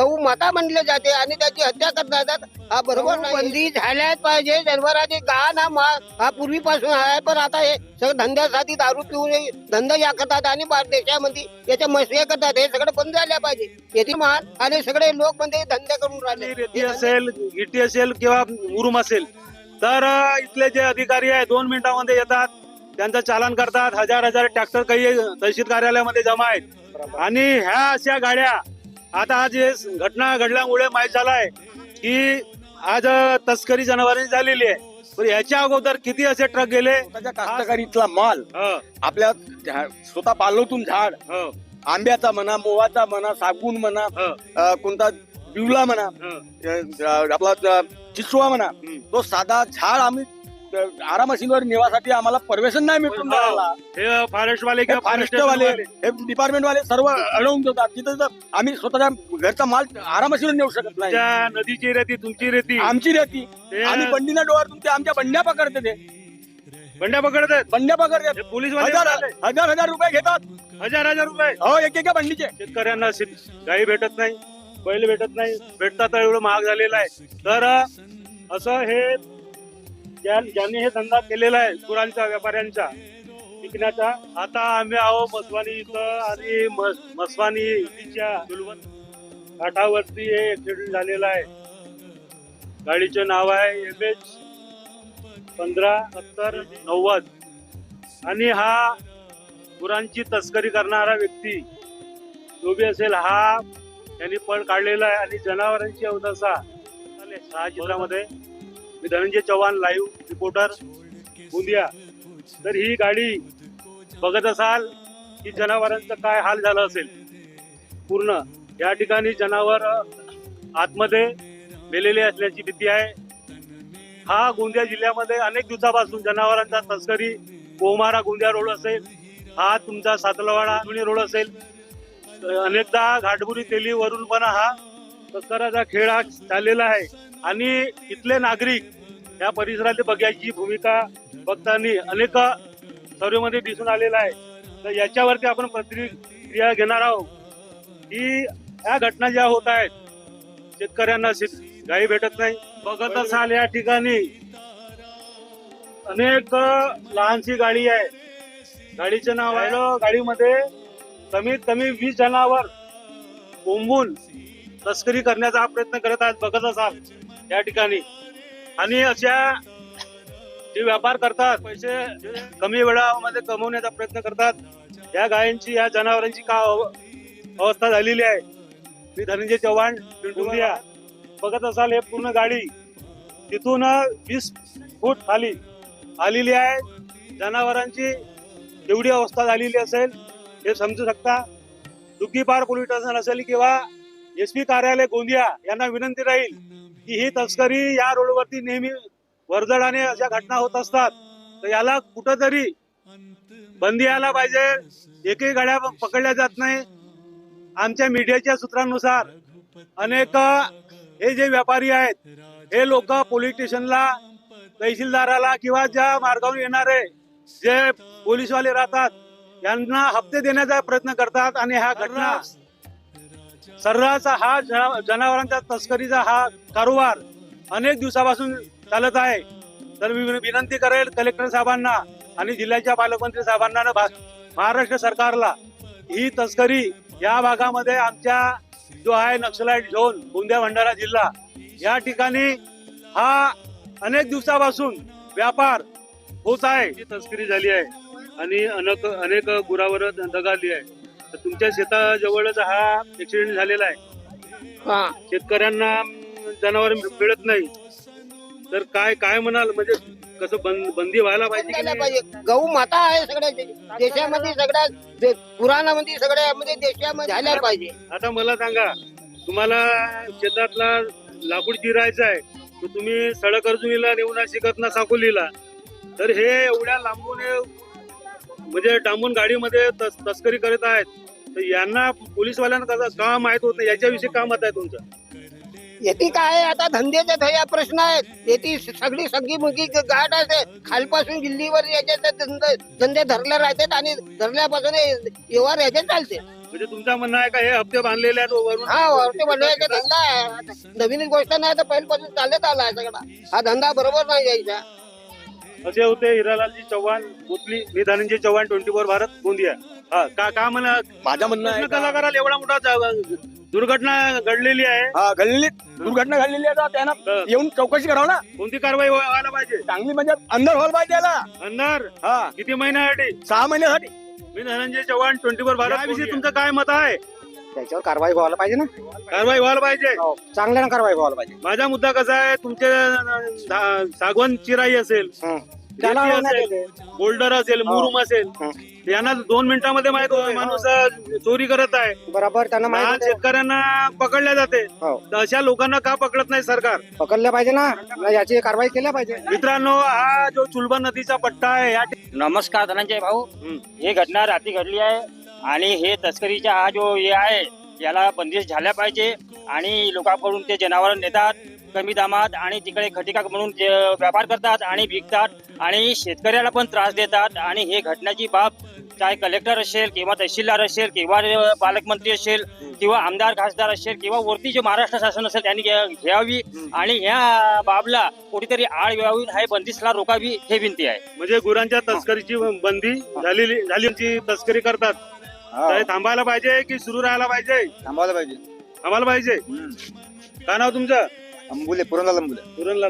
गहू माता म्हणले जाते आणि त्याची हत्या करता जातात हा बरोबर. बंदी झाल्याच पाहिजे. जनावरांचे गाण हा मा- हा पूर्वीपासून आहे. पण आता हे सगळं धंद्यासाठी दारू पिऊन धंदा या करतात आणि देशामध्ये याच्या मस्या करतात. हे सगळं बंद झाल्या पाहिजे. येथे महान आणि सगळे लोक म्हणजे धंदे करून राहिले. रेती असेल गिट्टी असेल किंवा मुरुम असेल तर इथले जे अधिकारी आहे दोन मिनिटांमध्ये येतात. त्यांचं चालन करतात. हजार हजार ट्रॅक्टर काही तहसील कार्यालयामध्ये जमा आहेत. आणि ह्या अशा गाड्या आता आज हे घटना घडल्यामुळे माहीत झालाय की आज तस्करी जनावरांची झालेली आहे. पण ह्याच्या अगोदर किती असे ट्रक गेले? स्वतःच्या कास्तकारीतला माल आपल्या स्वतः पालवतून झाड आंब्याचा म्हणा मोवाचा म्हणा सागून म्हणा कोणता बिवला म्हणा आपला चिसवा म्हणा. तो साधा झाड आम्ही अ, आरामशीलवर नेवासाठी आम्हाला परमिशन नाही मिळून राहिला हे. फॉरेस्ट वाले किंवा फॉरेस्ट वाले. हे डिपार्टमेंट वाले सर्व अडवून देतात. तिथं तर आम्ही स्वतःच्या घरचा माल आरामशीर नेऊ शकत नाही. नदीची रेती तुमची रेती. आमची रेती. आम्ही बंडीना डोळ्यातून ते आमच्या बंड्या पकडते ते. बंड्या पकडत आहेत बंड्या पकडते पोलीस हजार हजार हजार रुपये घेतात. हजार हजार रुपये? हो एक एका बंडीचे. शेतकऱ्यांना शेत- गाई भेटत नाही बैल भेटत नाही. भेटतात तर एवढं महाग झालेलं आहे. तर असं हे ज्या- ज्यांनी हे धंदा केलेला आहे गुरांचा व्यापाऱ्यांचा विकण्याचा आता आम्ही आहो मसवानी इथं आणि मस- मसवानी नदीच्या दुलवत काठावरती हे ऍक्सिडेंट झालेला आहे. गाडीचे नाव आहे एम एच पंधरा सत्तर नव्वद. आणि हा गुरांची तस्करी करणारा व्यक्ती जो बी असेल हा त्यांनी पळ काढलेला आहे आणि जनावरांची अवदशा सहा जिल्ह्यामध्ये मी धनंजय चव्हाण लाईव्ह रिपोर्टर गोंदिया. तर ही गाडी बघत असाल की जनावरांचं काय हाल झालं असेल. पूर्ण या ठिकाणी जनावर आतमध्ये मेलेले असल्याची भीती आहे. हा गोंदिया जिल्ह्यामध्ये अनेक दिवसापासून जनावरांचा तस्करी कोमारा गोंदिया रोड असेल हा तुमचा सातलवाडा जुनी रोड असेल. अनेकदा घाटबुरी तेली वरून पण हा तस्कराचा खेळ हा चाललेला आहे. आणि इथले नागरिक या परिसरातील बघ्याची भूमिका बघताना अनेक सर्वेमध्ये दिसून आलेला आहे. तर याच्यावरती आपण प्रतिक्रिया घेणार आहोत की या घटना ज्या होत आहेत शेतकऱ्यांना गाई भेटत नाही. बघत असाल या ठिकाणी अनेक लहानशी गाडी आहे. गाडीचं नाव आहे गाडीमध्ये कमीत कमी वीस जनावर बोंबून तस्करी करण्याचा हा प्रयत्न करत आहेत. बघत असाल. या ठिकाणी. आणि अशा जे व्यापार करतात पैसे कमी वेळामध्ये कमवण्याचा प्रयत्न करतात या गायांची या जनावरांची का अव- अवस्था झालेली आहे? मी धनंजय चव्हाण गोंदिया बघत असाल हे पूर्ण गाडी तिथून वीस फूट खाली आलेली आहे. जनावरांची एवढी अवस्था झालेली असेल हे समजू शकता. दुग्गीपार पोलीस स्टेशन असेल किंवा एस पी कार्यालय गोंदिया यांना विनंती राहील की ही तस्करी या रोडवरती नेहमी वर्दळाने अशा घटना होत असतात. तर याला कुठंतरी बंदी यायला पाहिजे. एकही गाड्या पकडल्या जात नाही. आमच्या मीडियाच्या सूत्रांनुसार अनेक हे जे व्यापारी आहेत हे लोक पोलीस स्टेशनला तहसीलदाराला किंवा ज्या मार्गावरून येणारे जे पोलीसवाले राहतात यांना हप्ते देण्याचा प्रयत्न करतात. आणि हा घटना सर्रास हा जनावरांच्या तस्करीचा हा कारोबार अनेक दिवसापासून चालत आहे. तर मी विनंती करेल कलेक्टर साहेबांना आणि जिल्ह्याच्या पालकमंत्री साहेबांना महाराष्ट्र सरकारला ही तस्करी या भागामध्ये आमच्या जो आहे नक्षलाईट झोन गोंदिया भंडारा जिल्हा या ठिकाणी हा अनेक दिवसापासून व्यापार होत आहे. ही तस्करी झाली आहे आणि अनेक अनेक गुरावर दगाली आहे. तर तुमच्या शेताजवळच हा ऍक्सिडेंट झालेला आहे. हा. शेतकऱ्यांना जनावर मिळत नाही. तर काय काय म्हणाल? म्हणजे कसं बंद बंदी व्हायला पाहिजे की नाही? पाहिजे. गहू माता आहे सगळ्या दे- देशामध्ये सगळ्या दे- पुराणामध्ये सगळ्या म्हणजे देशामध्ये झाल्या पाहिजे. आता मला सांगा तुम्हाला शेतातला लाकूड चिरायचं आहे तर तुम्ही सडक अर्जुनीला नेऊन शिकत ना साकोलीला. तर हे एवढ्या लांबून हे म्हणजे डांबून गाडीमध्ये तस, तस्करी करत आहेत. तर यांना पोलीसवाल्यांना कसं का माहीत होत नाही? याच्याविषयी का मत आहे तुमचं? येते काय आता धंद्याच्या ध्येया प्रश्न आहेत. येते सगळी सगळी मुगी गाठ असते खालपासून दिल्लीवर याचे धंदे धंदे धरले राहतात आणि धरल्यापासून व्यवहार याचे चालते. म्हणजे तुमचं म्हणणं आहे का हे हप्ते बांधलेले आहेत वरून? हा वरती बनवायचा धंदा आहे. नवीन गोष्ट नाही तर पहिल्यापासून चालत आला आहे सगळा. हा धंदा बरोबर नाही यायचा. असे होते हिरालालजी चव्हाण मुतली मी धनंजय चव्हाण ट्वेंटी फोर भारत गोंदिया. हा का का म्हणा माझं म्हणणं आहे कलाकाराला एवढा मोठा जा- दुर्घटना घडलेली आहे. हा घडलेली दुर्घटना घडलेली आहे. तर त्यांना येऊन चौकशी करावं ना. कोणती कारवाई व्हा- व्हायला पाहिजे? चांगली म्हणजे अंदर व्हायला पाहिजे याला. अंधार? हा. किती महिन्यासाठी? सहा महिन्यासाठी. मी धनंजय चव्हाण ट्वेंटी फोर भारत याविषयी तुमचं काय मत आहे? त्याच्यावर कारवाई व्हायला पाहिजे ना. कारवाई व्हायला पाहिजे. हो, चांगल्यानं कारवाई व्हायला पाहिजे. माझा मुद्दा कसा आहे? तुमचे सागवान चिराई असेल. हं. त्याला असेल. बोल्डर असेल मुरुम असेल. यांना दोन मिनिटांमध्ये माहीत होतं, माणूस अं, चोरी करत आहे. बरोबर त्यांना लहान माहिती आहे. शेतकऱ्यांना पकडल्या जाते. हो. तर अशा लोकांना का पकडत नाही सरकार? पकडल्या पाहिजे ना ना याची कारवाई केल्या पाहिजे. मित्रांनो हा जो चुलबन नदीचा पट्टा आहे या नमस्कार धनंजय भाऊ. हं. ही घटना रात्री घडली आहे आणि हे तस्करीचा हा जो हे आहे याला बंदिश झाल्या पाहिजे आणि लोकांकडून ते जनावर नेतात कमी दामात आणि तिकडे खटिका म्हणून व्यापार करतात आणि विकतात. आणि शेतकऱ्याला पण त्रास देतात. आणि हे घटनाची बाब चाहे कलेक्टर असेल किंवा तहसीलदार असेल किंवा पालकमंत्री असेल किंवा आमदार खासदार असेल किंवा वरती जे महाराष्ट्र शासन असेल त्यांनी घ्या- घ्यावी. आणि ह्या बाबला कुठेतरी आळ यावी हे बंदिशला रोखावी हे विनंती आहे. म्हणजे गुरांच्या तस्करीची बंदी झालेली झाली तस्करी करतात. हे. थांबायला पाहिजे की सुरू राहायला पाहिजे? थांबवायला पाहिजे. थांबायला पाहिजे? काय नाव तुमचं? अंबुले पुरंदा अंबुले. सुरणला